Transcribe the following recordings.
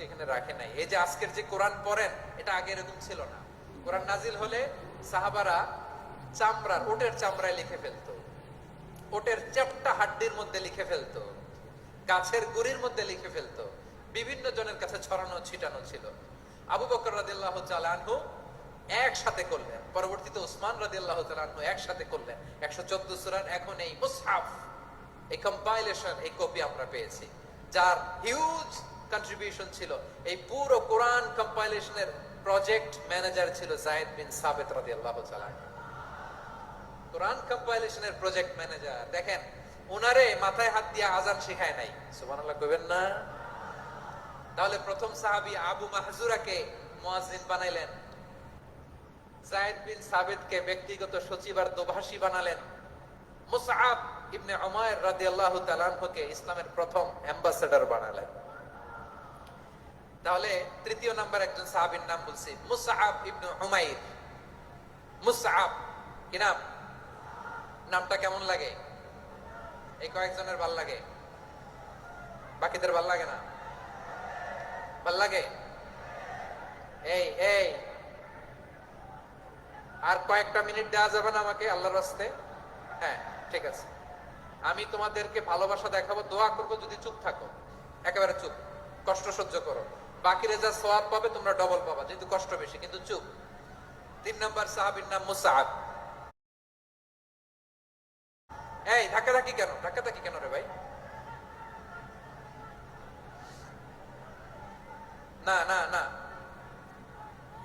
আজকে এখানে রাখে নাই। এই যে আজকের যে কোরআন পড়েন, এটা আগে এরকম ছিল না। কোরআন নাজিল হলে সাহাবারা চামড়ার, ওটের চামড়ায় লিখে ফেলতো। ওটের চ্যাপটা হাড্ডির মধ্যে লিখে ফেলতো। গাছের গুড়ির মধ্যে লিখে ফেলতো। বিভিন্ন জনের কাছে ছড়ানো, ছিটানো ছিল। আবু বকর রাদিল্লাহ চালানহু একসাথে করলেন। পরবর্তীতে ওসমান রাদিল্লাহ চালানহু একসাথে করলেন। একশো চোদ্দ সুরান এখন এই মুসহাফ, এই কম্পাইলেশন এই কপি আমরা পেয়েছি। যার হিউজ কন্ট্রিবিউশন ছিল এই পুরো কোরআন কম্পাইলেশনের প্রজেক্ট ম্যানেজার ছিল জায়েদ বিন সাবেত রাদিয়াল্লাহু তাআলা কোরআন কম্পাইলেশনের প্রজেক্ট ম্যানেজার দেখেন মাথায় হাত দিয়ে আজান শেখায় নাই। কইবেন না? তাহলে প্রথম আবু মাহজুরাকে মুয়াজ্জিন বানাইলেন। জায়েদ বিন ব্যক্তিগত সচিব আর দোভাষী বানালেন। মুসআব ইবনে উমাইর রাদিয়াল্লাহু তাআলা আনহুকে ইসলামের প্রথম অ্যাম্বাসেডর বানালেন। তাহলে তৃতীয় নাম্বার একজন সাহাবীর নাম বলছি মুসআব ইবনে উমাইর। মুসাহাব কি নাম? নামটা কেমন লাগে? এই কয়েকজনের ভালো লাগে? বাকিদের ভালো লাগে না? ভালো লাগে? এই এই। আর কয়েকটা মিনিট দেওয়া যাবে না আমাকে আল্লাহর রাস্তে? হ্যাঁ ঠিক আছে। আমি তোমাদেরকে ভালোবাসা দেখাবো, দোয়া করব যদি চুপ থাকো। একেবারে চুপ, কষ্ট সহ্য করো। বাকিরে যা সোয়াব পাবে, তোমরা ডবল পাবা, যেহেতু কষ্ট বেশি। কিন্তু চুপ। তিন নাম্বার সাহাবির নাম মুসাআব। এই ধাক্কা ধাক্কি কেন? ধাক্কা ধাক্কি কেন রে ভাই? না না না।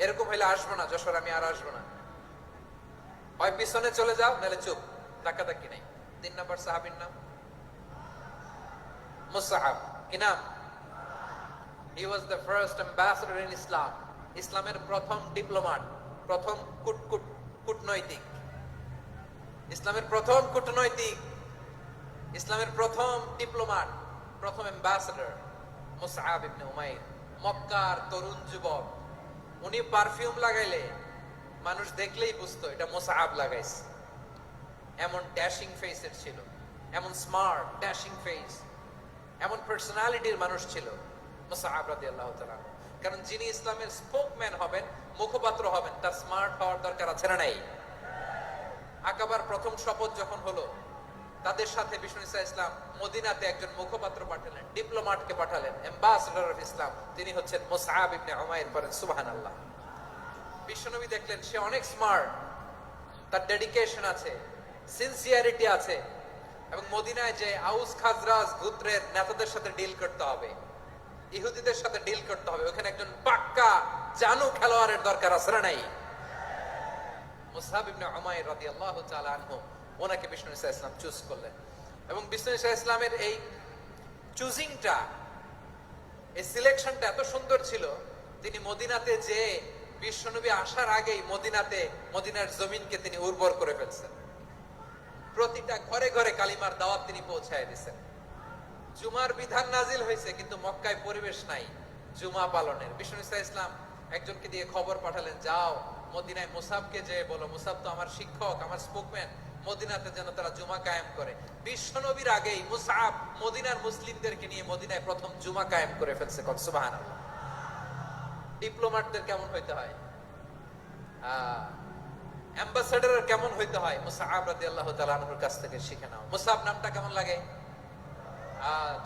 এরকম হইলে আসব না, যশোর আমি আর আসব না। হয় পিছনে চলে যাও, নাহলে চুপ। ধাক্কা ধাক্কি নাই। তিন নম্বর সাহাবির নাম মুসাহাব কি নাম? He was the first ambassador in Islam ইসলামের প্রথম ডিপ্লোমাট প্রথম কুট কুট, কূটনৈতিক। ইসলামের প্রথম কূটনৈতিক ইসলামের প্রথম ডিপ্লোমাট প্রথম অ্যাম্বাসেডর মুসআব ইবনে উমাইর মক্কার তরুণ যুবক। উনি পারফিউম লাগাইলে মানুষ দেখলেই বুঝতো, এটা মুসআব লাগাইছে। এমন ড্যাশিং ফেসের ছিল, এমন স্মার্ট ড্যাশিং ফেস এমন পার্সোনালিটির মানুষ ছিল। কারণ যিনি ইসলামের স্পোকম্যান হবেন, মুখপাত্র হবেন তার স্মার্ট হওয়ার দরকার আছে না নাই? আকাবার প্রথম শপথ যখন হলো, তাদের সাথে বিষ্ণু ইসা ইসলাম মদিনাতে একজন মুখপাত্র পাঠালেন ডিপ্লোমাটকে পাঠালেন অফ ইসলাম। তিনি হচ্ছেন মুসআব ইবনে পরেন সুবহানাল্লাহ। বিশ্বনবী দেখলেন সে অনেক স্মার্ট, তার ডেডিকেশন আছে, সিনসিয়ারিটি আছে, এবং মদিনায় যে আউস খাজরাজ গুত্রের নেতাদের সাথে ডিল করতে হবে। ইহুদিদের সাথে ডিল করতে হবে। ওখানে একজন পাক্কা জানু খেলোয়াড়ের দরকার আছে না নাই? মুসাহাব ইবনে উমাইর রাদিয়াল্লাহু তাআলা আনহু, ওনাকে বিষ্ণু ইসা ইসলাম চুজ করলেন। এবং বিষ্ণু ইসা ইসলামের এই চুজিংটা এই সিলেকশনটা এত সুন্দর ছিল, তিনি মদিনাতে যে বিশ্বনবী আসার আগেই মদিনাতে, মদিনার জমিনকে তিনি উর্বর করে ফেলছেন। প্রতিটা ঘরে ঘরে কালিমার দাওয়াত তিনি পৌঁছায় দিয়েছেন। জুমার বিধান নাজিল হয়েছে, কিন্তু মক্কায় পরিবেশ নাই, জুমা পালনের। বিষ্ণু ইসা ইসলাম একজনকে দিয়ে খবর পাঠালেন, যাও, মদিনায় মুসাবকে যে বলো, মুসাব তো আমার শিক্ষক, আমার স্পোকম্যান মদিনাতে যেন তারা জুমা কায়েম করে। বিশ্বনবীর আগেই মুসাব মদিনার মুসলিমদেরকে নিয়ে মদিনায় প্রথম জুমা কায়েম করে ফেলছে কনসুবাহান ডিপ্লোমাটদের কেমন হইতে হয়? অ্যাম্বাসেডারের কেমন হইতে হয়? মুসাহাব রাদি আল্লাহ তালাহুর কাছ থেকে শিখে নাও। মুসাব নামটা কেমন লাগে?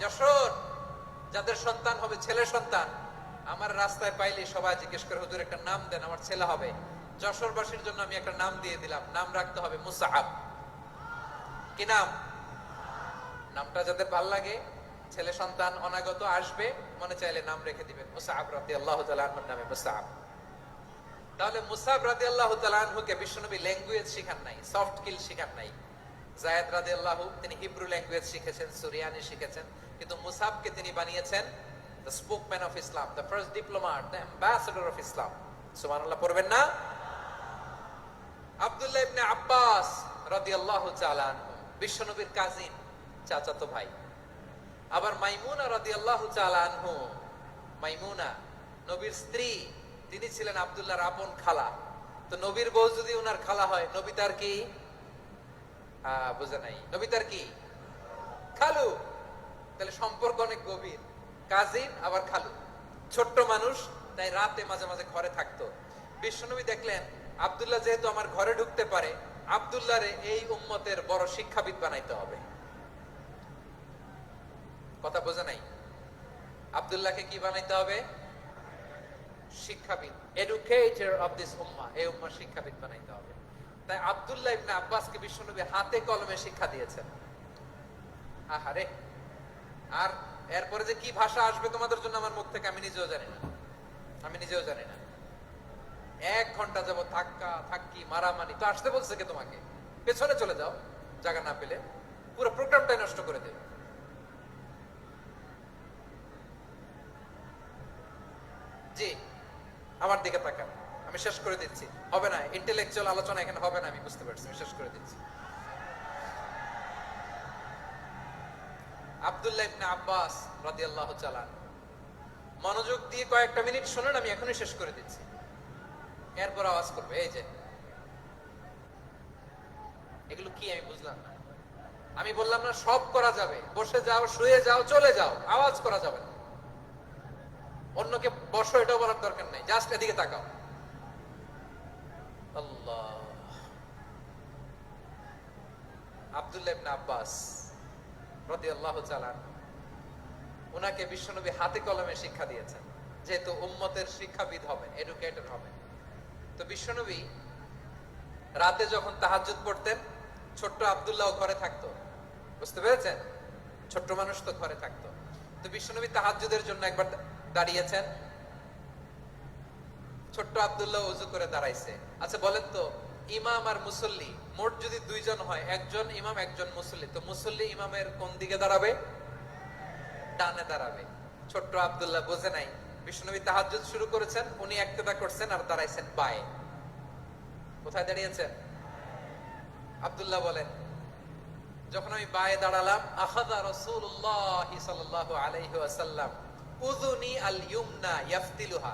যশোর, যাদের সন্তান হবে, ছেলে সন্তান, আমার রাস্তায় পাইলে সবাই জিজ্ঞেস করে, হুজুর, একটা নাম দেন, আমার ছেলে হবে। যশোরবাসীর জন্য আমি একটা নাম দিয়ে দিলাম, নাম রাখতে হবে মুসাহাব। কি নাম? নামটা যাদের ভালো লাগে, ছেলে সন্তান অনাগত আসবে, মনে চাইলে নাম রেখে দিবেন। মুসাহাব রাতে আল্লাহ তালাহুর নামে, মুসাহাব। তাহলে মুসাব রাদি আল্লাহ তালাহুকে বিশ্বনবী ল্যাঙ্গুয়েজ শিখান নাই, সফট কিল শিখান নাই। জায়দ রাদি তিনি হিব্রু ল্যাঙ্গুয়েজ শিখেছেন, সুরিয়ানি শিখেছেন, কিন্তু মুসাবকে তিনি বানিয়েছেন the spokesman of Islam, the first diplomat the ambassador of Islam. পড়বেন না? ইবনে আব্বাস বিশ্বনবীর কাজিন, চাচাতো ভাই। আবার মাইমুনা আনহু, মাইমুনা, নবীর স্ত্রী, তিনি ছিলেন আব্দুল্লাহর আপন খালা। তো নবীর বউ যদি উনার খালা হয়, নবী তার কি? বুঝে নাই। নবী কি? খালু। তাহলে সম্পর্ক অনেক গভীর। কাজিন, আবার খালু। ছোট্ট মানুষ, তাই রাতে মাঝে মাঝে ঘরে থাকতো। বিশ্বনবী দেখলেন, আব্দুল্লাহ যেহেতু আমার ঘরে ঢুকতে পারে, আব্দুল্লাহরে এই উম্মতের বড় শিক্ষাবিদ বানাইতে হবে। কথা বোঝা নাই? আব্দুল্লাহকে কি বানাইতে হবে? শিক্ষাবিদ। এডুকেটর অফ দিস উম্মা এই উম্মার শিক্ষাবিদ বানাইতে হবে। তাই আব্দুল্লাহ ইবনে আব্বাসকে বিশ্বনবী হাতে কলমে শিক্ষা দিয়েছেন। আহারে, আর এরপরে যে কি ভাষা আসবে তোমাদের জন্য আমার মুখ থেকে আমি নিজেও জানি না। আমি নিজেও জানি না। এক ঘণ্টা যাব ধাক্কা থাক্কি মারামারি, তো আসতে বলছে কে তোমাকে? পেছনে চলে যাও, জায়গা না পেলে পুরো প্রোগ্রামটাই নষ্ট করে দেবে। জি, আমার দিকে তাকান। আমি শেষ করে দিচ্ছি। হবে না ইন্টেলেকচুয়াল আলোচনা এখানে হবে না, আমি বুঝতে পারছি, আমি শেষ করে দিচ্ছি। আব্দুল্লাহ ইবনে আব্বাস রাদিয়াল্লাহু তাআলা মনোযোগ দিয়ে কয়েকটা মিনিট শুনুন, আমি এখনই শেষ করে দিচ্ছি। এরপর আওয়াজ করবে, এই যে। এগুলো কি আমি বুঝলাম না। আমি বললাম না, সব করা যাবে। বসে যাও, শুয়ে যাও, চলে যাও, আওয়াজ করা যাবে না। অন্যকে বসো, এটাও বলার দরকার নাই, জাস্ট এদিকে তাকাও। বিশ্বনবী হাতে কলমে শিক্ষা দিয়েছেন, যেহেতু উম্মতের শিক্ষাবিদ হবেন এডুকেটর হবেন। তো বিশ্বনবী রাতে যখন তাহাজ্জুদ পড়তেন, ছোট্ট আব্দুল্লাহ ঘরে থাকতো। বুঝতে পেরেছেন? ছোট্ট মানুষ তো ঘরে থাকতো। তো বিশ্বনবী তাহাজ্জুদের জন্য একবার দাঁড়িয়েছেন। ছোট্ট আব্দুল্লাহ উজু করে দাঁড়াইছে। আচ্ছা বলেন তো, ইমাম আর মুসল্লি, মোট যদি দুইজন হয়, একজন ইমাম, একজন মুসল্লি, তো মুসল্লি ইমামের কোন দিকে দাঁড়াবে? ডানে দাঁড়াবে। ছোট্ট আব্দুল্লাহ বোঝে নাই। বিষ্ণুনবী তাহাজ্জুদ শুরু করেছেন, উনি একতেদা করছেন আর দাঁড়াইছেন বায়ে। কোথায় দাঁড়িয়েছেন? আব্দুল্লাহ বলেন, যখন আমি বায়ে দাঁড়ালাম সাল্লাল্লাহু আলাইহি ওয়াসাল্লাম, উযুনি আল ইউমনা ইয়াফতিলুহা।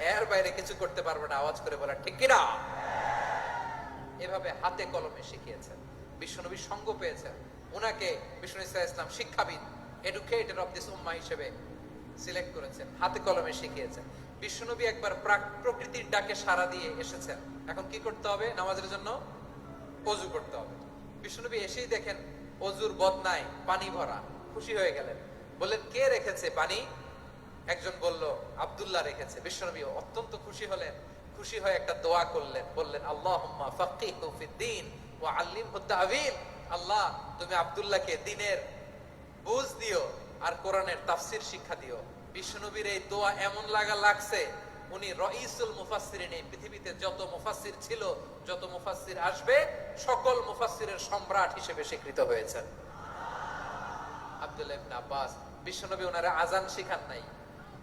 এর বাইরে কিছু করতে পারবে না, আওয়াজ করে বলা ঠিক কিনা? এভাবে হাতে কলমে শিখিয়েছেন, বিশ্বনবী সঙ্গ পেয়েছেন। ওনাকে বিষ্ণু ইসা ইসলাম শিক্ষাবিদ এডুকেটেড অফ দিস উম্মা হিসেবে সিলেক্ট করেছেন, হাতে কলমে শিখিয়েছেন। বিশ্বনবী একবার প্রাক- প্রকৃতির ডাকে সাড়া দিয়ে এসেছেন। এখন কি করতে হবে? নামাজের জন্য অজু করতে হবে। বিশ্বনবী এসেই দেখেন অজুর বদনায় পানি ভরা, খুশি হয়ে গেলেন। বললেন, কে রেখেছে পানি? একজন বলল, আব্দুল্লাহ রেখেছে। বিশ্বনবী অত্যন্ত খুশি হলেন। খুশি হয়ে একটা দোয়া করলেন। বললেন ফাক্কিহু ফিদ্দীন ওয়া আল্লিমহু আল্লাহ, তুমি আব্দুল্লাহকে দিনের বুঝ দিও আর কোরআনের তাফসির শিক্ষা দিও। বিশ্বনবীর এই দোয়া এমন লাগা লাগছে, উনি রইসুল মুফাসসিরিন, এই পৃথিবীতে যত মুফাসসির ছিল, যত মুফাসসির আসবে, সকল মুফাসসিরের সম্রাট হিসেবে স্বীকৃত হয়েছেন। আব্দুল্লাহ আব্বাস, বিশ্বনবী ওনারা আজান শিখান নাই।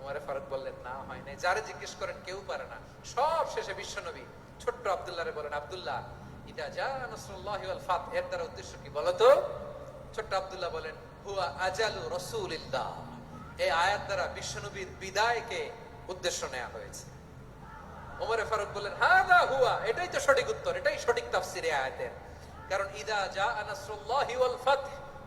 উমরে ফারুক বললেন, না, হয় নাই। যারে জিজ্ঞেস করেন, কেউ পারে না। সব শেষে বিশ্বনবী ছোট্ট আব্দুল্লাহরে বলেন, আব্দুল্লাহ, ইদা যা ফাত। এর দ্বারা উদ্দেশ্য কি বলো তো ছোট্ট আব্দুল্লাহ বলেন, হুয়া আজালু এই আয়াত দ্বারা বিশ্বনবীর বিদায়কে উদ্দেশ্য নেওয়া হয়েছে। ওমরে ফারুক বললেন, হাদা হুয়া। এটাই তো সঠিক উত্তর, এটাই সঠিক তাফসির আয়াতের। কারণ, ইদা জা নাসরুল্লাহি ওয়াল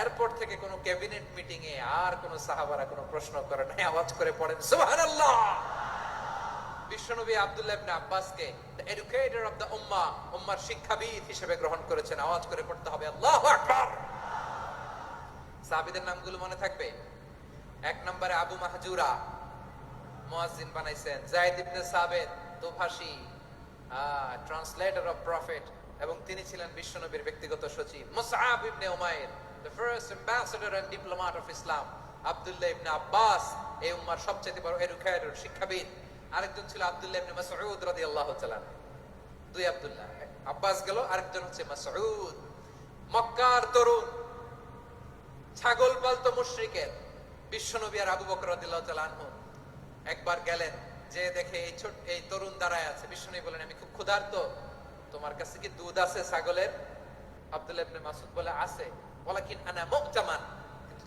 এরপর থেকে কোন ক্যাবিনেট মিটিং এ আর কোন সাহাবারা কোনো প্রশ্ন করে নাই, আওয়াজ করে পড়েন, সুবহানাল্লাহ। বিশ্বনবী আব্দুল্লাহ ইবনে আব্বাসকে এডুকেটর অফ দ্য উম্মার শিক্ষাবিদ হিসেবে গ্রহণ করেছেন, আওয়াজ করে পড়তে হবে, আল্লাহু আকবার। সাহাবীদের নামগুলো মনে থাকবে? এক নম্বরে আবু মাহজুরা, মুয়াজ্জিন বানাইছেন, জায়েদ ইবনে দোভাষী ট্রান্সলেটর অফ প্রফেট এবং তিনি ছিলেন বিশ্বনবীর ব্যক্তিগত সচিব, মুসআব ইবনে Umair. The first ambassador and diplomat of Islam Abdullah ইবনে আব্বাস এই উম্মার সবচেয়ে বড় এডুকেটর শিক্ষাবিদ। আরেকজন ছিল আব্দুল্লাহ ইবনে মাসউদ রাদিয়াল্লাহু তাআলা দুই আব্দুল্লাহ। আব্বাস গেল, আরেকজন হচ্ছে মাসউদ। মক্কার তরুণ, ছাগল পালতো মুশরিকের। বিশ্বনবী আর আবু বকর রাদিয়াল্লাহু তাআলা একবার গেলেন, যে দেখে এই ছোট, এই তরুণ দাঁড়ায় আছে। বিশ্বনবী বলেন, আমি খুব ক্ষুধার্ত। তোমার কাছে কি দুধ আছে ছাগলের? আব্দুল্লাহ ইবনে মাসউদ বলে, আছে। ওয়ালাকিন আনা মুকতামান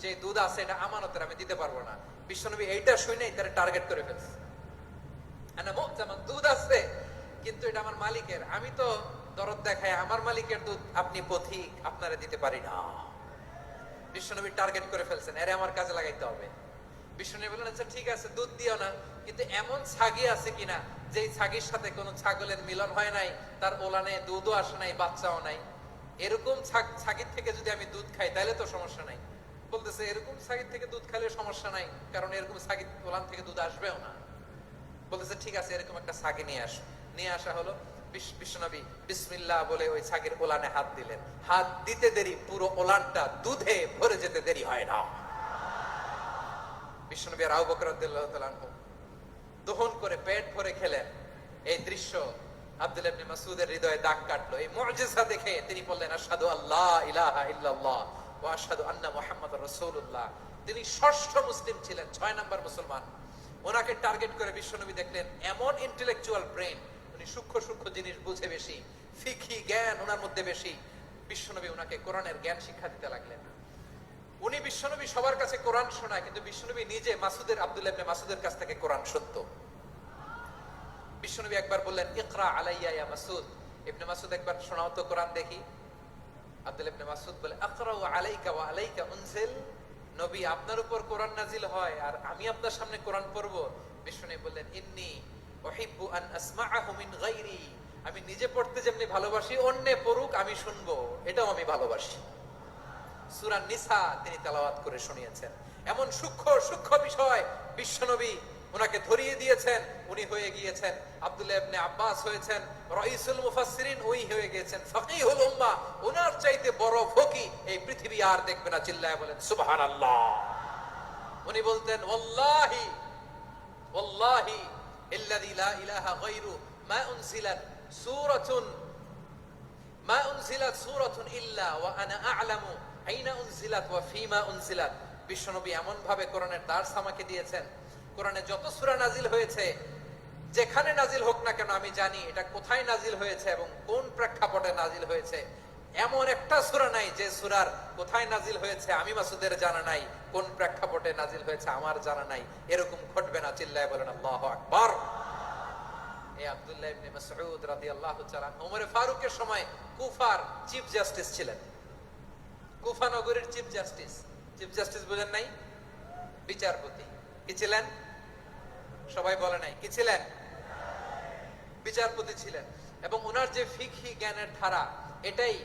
যে দুধ আছে, এটা আমানতের, আমি দিতে পারব না। বিশ্বনবী এইটা শুনেই তারা টার্গেট করে ফেলছে। আনা মুকতামান দুধ আছে, কিন্তু এটা আমার মালিকের। আমি তো দরদ দেখায় আমার মালিকের দুধ আপনি পথিক, আপনারে দিতে পারি না। বিশ্বনবী টার্গেট করে ফেলছেন, এরে আমার কাজে লাগাইতে হবে। বিশ্বনবী বললেন আচ্ছা ঠিক আছে, দুধ দিও না, কিন্তু এমন ছাগি আছে কিনা, যেই ছাগির সাথে কোনো ছাগলের মিলন হয় নাই, তার ওলানে দুধও আসে নাই, বাচ্চাও নাই। এরকম ছাগ- ছাগির থেকে যদি আমি দুধ খাই, তাহলে তো সমস্যা নাই। বলতেছে, এরকম ছাগির থেকে দুধ খাইলে সমস্যা নাই, কারণ এরকম ছাগির ওলান থেকে দুধ আসবেও না। বলতেছে, ঠিক আছে, এরকম একটা ছাগি নিয়ে আস। নিয়ে আসা হলো বিশ- বিশ্বনবী বিসমিল্লাহ বলে ওই ছাগির ওলানে হাত দিলেন। হাত দিতে দেরি, পুরো ওলানটা দুধে ভরে যেতে দেরি হয় না। বিশ্বনবী আর আবু বকর রাদিয়াল্লাহু তাআলা আনহু দহন করে পেট ভরে খেলেন। এই দৃশ্য হৃদয়ে দাগ কাটলো। এই দেখে তিনি বললেন আল্লাহ ইলাহা ইল্লাল্লাহ আন্না তিনি ষষ্ঠ মুসলিম ছিলেন, ছয় মুসলমান। ওনাকে টার্গেট করে বিশ্বনবী দেখলেন, এমন ইন্টেলেকচুয়াল ব্রেন উনি সূক্ষ্ম সূক্ষ্ম জিনিস বুঝে বেশি ফিকি জ্ঞান ওনার মধ্যে বেশি। বিশ্বনবী ওনাকে কোরআনের জ্ঞান শিক্ষা দিতে লাগলেন। উনি বিশ্বনবী সবার কাছে কোরআন শোনায়, কিন্তু বিশ্বনবী নিজে মাসুদের আব্দুল্লাহ মাসুদের কাছ থেকে কোরআন শুনত। বিশ্বনবী একবার বললেন, ইকরা আলাইয়া ইয়া মাসুদ ইবনে মাসুদ একবার শোনাও তো কোরআন দেখি। আব্দুল্লাহ ইবনে মাসুদ বলে, আকরাউ আলাইকা ওয়া আলাইকা উনজিল। নবী, আপনার উপর কোরআন নাজিল হয় আর আমি আপনার সামনে কোরআন পড়ব। বিশ্বনবী বললেন, ইন্নী উহিব্বু আন আসমাআহু মিন গায়রি। আমি নিজে পড়তে যেমনি ভালোবাসি, অন্যে পড়ুক আমি শুনব। এটাও আমি ভালোবাসি। সুরা নিসা তিনি তেলাওয়াত করে শুনিয়েছেন। এমন সূক্ষ্ম সূক্ষ্ম বিষয় বিশ্বনবী ওনাকে ধরিয়ে দিয়েছেন, উনি হয়ে গিয়েছেন। আব্দুল্লাহ ইবনে আব্বাস হয়েছেন, রাইসুল মুফাসসিরিন ওই হয়ে গিয়েছেন, ফাকিহুল উম্মাহ ওনার চাইতে বড় ফকি এই পৃথিবী আর দেখবে না, চিল্লায় বলেন, সুবহানাল্লাহ। উনি বলতেন, ওয়াল্লাহি ওয়াল্লাহি ইল্লাযী লা ইলাহা গায়রু, মা উনজিলাত সূরাতুন, মা উনজিলাত সূরাতুন ইল্লা ওয়া আনা আ'লামু, আইনা উনজিলাত ওয়া ফিমা উনজিলাত। বিশ্বনবী এমন ভাবে কোরআনের দার্স আমাকে দিয়েছেন কোরআনে যত সূরা নাজিল হয়েছে, যেখানে নাজিল হোক না কেন আমি জানি এটা কোথায় নাজিল হয়েছে এবং কোন প্রেক্ষাপটে নাজিল হয়েছে। এমন একটা সূরা নাই যে সূরার কোথায় নাজিল হয়েছে আমি মাসুদের জানা নাই, কোন প্রেক্ষাপটে নাজিল হয়েছে আমার জানা নাই, এরকম ঘটবে না, চিল্লায় বলেন, আল্লাহু আকবার। এই আব্দুল্লাহ ইবনে মাসউদ রাদিয়াল্লাহু তাআলা ওমর ফারুকের সময় কুফার চিফ জাস্টিস ছিলেন। কুফা নগরীর চিফ জাস্টিস। চিফ জাস্টিস বুঝেন নাই? বিচারপতি। কি ছিলেন? সবাই বলে নাই। কি ছিলেন? বিচারপতি ছিলেন। এবং ওনার যে ফিকহি জ্ঞানের ধারা, এটাই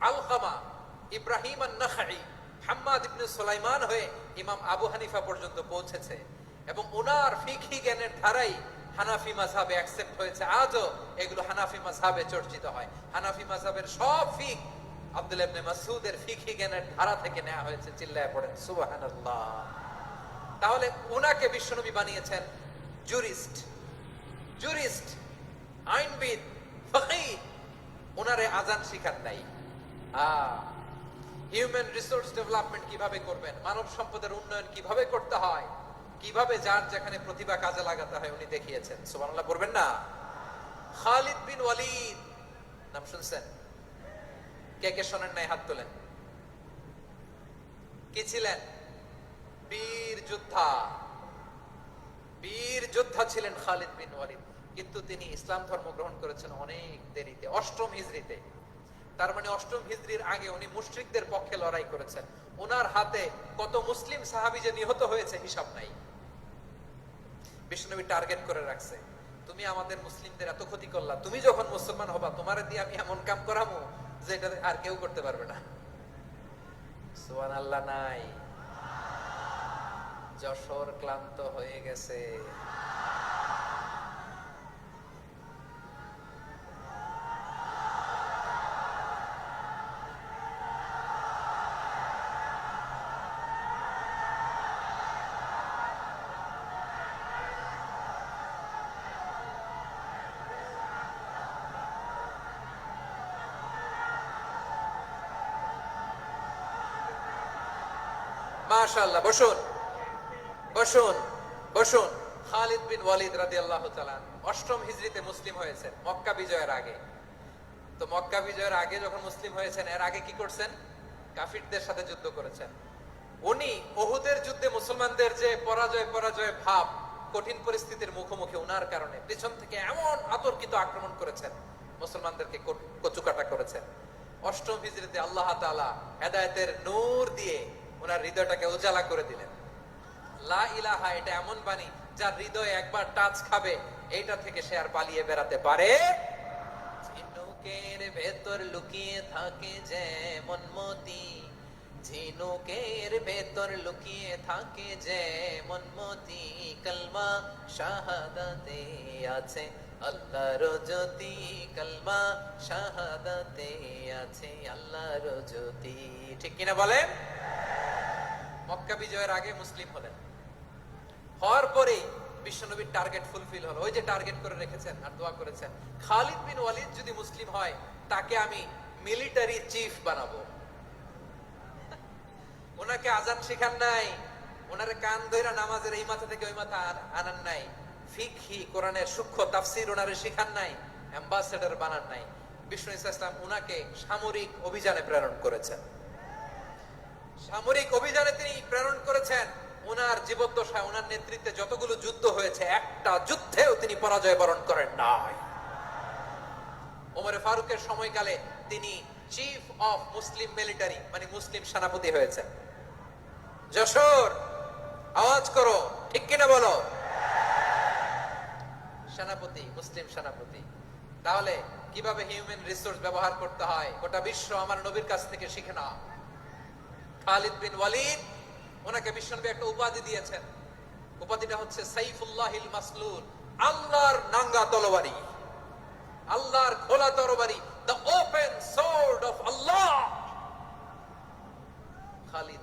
আলকামা ইব্রাহিম সুলাইমান হয়ে ইমাম আবু হানিফা পর্যন্ত পৌঁছেছে। এবং ওনার ফিকহি জ্ঞানের ধারাই হানাফি মাযহাবে অ্যাকসেপ্ট হয়েছে। আজও এগুলো হানাফি মাযহাবে চর্চিত হয়। হানাফি মাযহাবের সব ফিক আব্দুল ইবনে মাসউদের জ্ঞানের ধারা থেকে নেওয়া হয়েছে, চিল্লায় পড়েন। সুবহানাল্লাহ। তাহলে ওনাকে বিশ্বনবী বানিয়েছেন জুরিস্ট। জুরিস্ট, আইনবিদ ওনারে আজান শিখান নাই। হিউম্যান রিসোর্স ডেভেলপমেন্ট কীভাবে করবেন? মানব সম্পদের উন্নয়ন কীভাবে করতে হয়? কীভাবে যার যেখানে প্রতিভা কাজে লাগাতে হয় উনি দেখিয়েছেন। সুবহানাল্লাহ, পড়বেন না? খালিদ বিন ওয়ালিদ। নাম শুনছেন? কে কে শোনেন নাই, হাত তোলেন। কি ছিলেন? বীর যোদ্ধা। বীর যোদ্ধা ছিলেন খালিদ বিন ওয়ালিদ। কিন্তু তিনি ইসলাম ধর্ম গ্রহণ করেছেন অনেক দেরিতে, অষ্টম হিজরিতে তার মানে অষ্টম হিজরির আগে উনি পক্ষে লড়াই করেছেন। ওনার হাতে কত মুসলিম সাহাবি যে নিহত হয়েছে হিসাব নাই। টার্গেট করে রাখছে, তুমি আমাদের মুসলিমদের এত ক্ষতি করলা, তুমি যখন মুসলমান হবা, তোমার দিয়ে আমি এমন কাম করামু যে এটা আর কেউ করতে পারবে না। সোয়ান আল্লাহ নাই। যশোর ক্লান্ত হয়ে গেছে। মাশাআল্লাহ বসুন। বসুন বসুন। খালিদ বিন ওয়ালিদ রাদিয়াল্লাহু তাআলা অষ্টম হিজরিতে মুসলিম হয়েছেন, মক্কা বিজয়ের আগে। তো মক্কা বিজয়ের আগে যখন মুসলিম হয়েছেন, এর আগে কি করছেন? কাফিরদের সাথে যুদ্ধ করেছেন। উনি ওহুদের যুদ্ধে মুসলমানদের যে পরাজয় পরাজয় ভাব, কঠিন পরিস্থিতির মুখোমুখি, উনার কারণে পেছন থেকে এমন আতর্কিত আক্রমণ করেছেন, মুসলমানদেরকে কচুকাটা করেছেন। অষ্টম হিজরিতে আল্লাহ তাআলা হেদায়েতের নূর দিয়ে ওনার হৃদয়টাকে উজালা করে দিলেন। লা ইলাহা, এটা এমন বাণী যার হৃদয় একবার টাচ খাবে, এইটা থেকে সে আর পালিয়ে বেড়াতে পারে ঝিনুকের ভেতর লুকিয়ে থাকে যেমন মতি ঝিনুকের ভেতর লুকিয়ে থাকে যেমন মতি কলমা শাহাদাতে আছে, আল্লাহর জ্যোতি। কলমা শাহাদাতে আছে, আল্লাহর জ্যোতি। ঠিক কিনা বলেন? মক্কা বিজয়ের আগে মুসলিম হলেন। হওয়ার পরে বিশ্বনবীর টার্গেট ফুলফিল হলো। ওই যে টার্গেট করে রেখেছেন আর দোয়া করেছেন। খালিদ বিন ওয়ালিদ যদি মুসলিম হয়, তাকে আমি মিলিটারি চিফ বানাবো। ওনাকে আজান শেখান নাই। ওনারে কান ধইরা নামাজের এই মাথা থেকে ওই মাথা আন- আনান নাই। ফিকহি, কোরআনের সূক্ষ্ম তাফসির ওনারে শেখান নাই অ্যাম্বাসেডর বানান নাই। বিষ্ণু ইসলাম ওনাকে সামরিক অভিযানে প্রেরণ করেছেন। সামরিক অভিযানে তিনি প্রেরণ করেছেন। ওনার জীবদ্দশায় ওনার নেতৃত্বে যতগুলো যুদ্ধ হয়েছে, একটা যুদ্ধেও তিনি পরাজয় বরণ করেন নাই। ওমরে ফারুকের সময়কালে তিনি চিফ অফ মুসলিম মিলিটারি মানে মুসলিম সেনাপতি হয়েছেন। যশোর, আওয়াজ করো, ঠিক কিনা বলো? সেনাপতি, মুসলিম সেনাপতি। তাহলে কীভাবে হিউম্যান রিসোর্স ব্যবহার করতে হয়? গোটা বিশ্ব আমার নবীর কাছ থেকে শিখে নাও। খালিদ বিন ওয়ালিদ ওনাকে বিশ্বনবী একটা উপাধি দিয়েছেন। উপাধিটা হচ্ছে সাইফুল্লাহিল মাসলুল আল্লাহর নাঙ্গা তরবারি আল্লাহর খোলা তরবারি the open sword of Allah Khalid